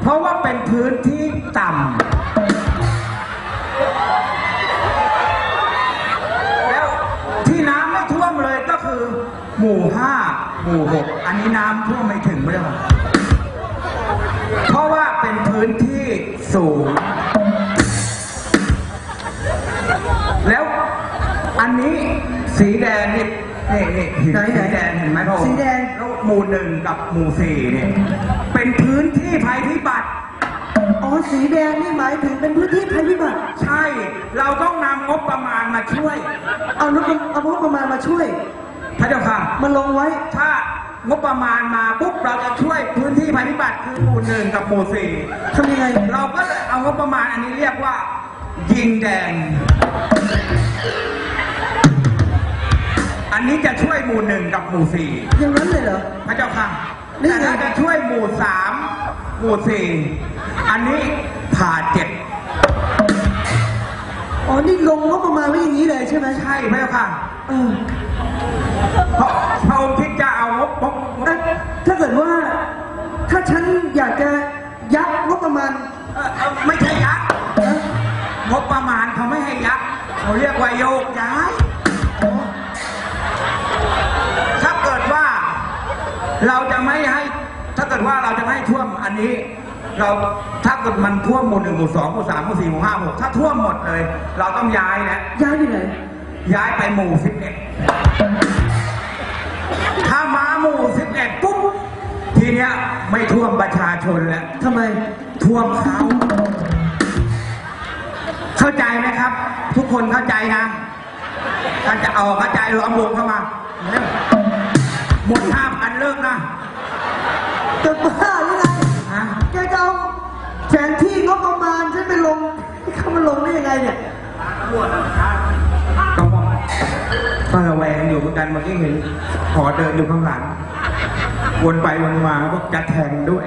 เพราะว่าเป็นพื้นที่ต่ำแล้วที่น้ำไม่ท่วมเลยก็คือ หมู่ห้าหมู่หกอันนี้น้ำท่วมไม่ถึงไม่ได้หรอเพราะว่าเป็นพื้นที่สูง แล้วอันนี้สีแดงนี่ นี่นี่เห็นไหนไหนสีแดงเห็นไหมพ่อสีแดง แล้วหมู่หนึ่งกับหมู่สี่เนี่ย เป็นพื้นที่ภัยพิบัติ อ๋อสีแดงนี่หมายถึงเป็นพื้นที่ภัยพิบัติ ใช่ เราต้องนำงบประมาณมาช่วย เอางบเอางบประมาณมาช่วย พระเจ้าค่ะ มาลงไว้ ถ้างบประมาณมาปุ๊บเราจะช่วยพื้นที่ภัยพิบัติคือหมู่หนึ่งกับหมู่สี่ทำยังไง เราก็เลยเอางบประมาณอันนี้เรียกว่า ยิงแดงอั นนี้จะช่วยหมู่หนึ่งกับหมู่สี่อย่างนั้นเลยเหรอ พระเจ้าค่ะนี่แต่ไง ถ้าจะช่วยหมู่สามหมู่สี่อันนี้ผ่าเจ็ดอ๋อ นี่ลงงบประมาณไว้อย่างนี้เลยใช่ไหมใช่พระเจ้าค่ะเออเพราะพระองค์คิดจะเอางบงบงบเอ้ยถ้าเกิดว่า ถ้าฉันอยากจะยักงบประมาณเอ่อเอ่อไม่ใช่ยักษ์นะงบประมาณเขาไม่ให้ยักษ์เขาเรียกว่าโยกย้าย เราจะไม่ให้ ถ้าเกิดว่าเราจะไม่ให้ท่วมอันนี้ เราถ้าเกิดมันท่วมหมู่หนึ่งหมู่สองหมู่สามหมู่สี่หมู่ห้าหมู่หกถ้าท่วมหมดเลย เราต้องย้ายนะย้ายอยู่ไหนย้ายไปหมู่สิบเอ็ดถ้ามาหมู่สิบเอ็ดปุ๊บทีเนี้ยไม่ท่วมประชาชนแล้วทำไมท่วมเขาเข้าใจไหมครับ ทุกคนเข้าใจนะถ้าจะออกเข้าใจล้อมวงเข้ามาเร็วหมดห้าพัน เลิกนะจะบ้าหรือไงฮะแกจะเอาแผนที่งบประมาณฉันไปลงเข้ามาลงได้ยังไงเนี่ยก็มองก็ระแวงอยู่เหมือนกันเมื่อกี้เห็นขอเดินอยู่ข้างหลัง วนไปวนมาบอกจะแทงด้วย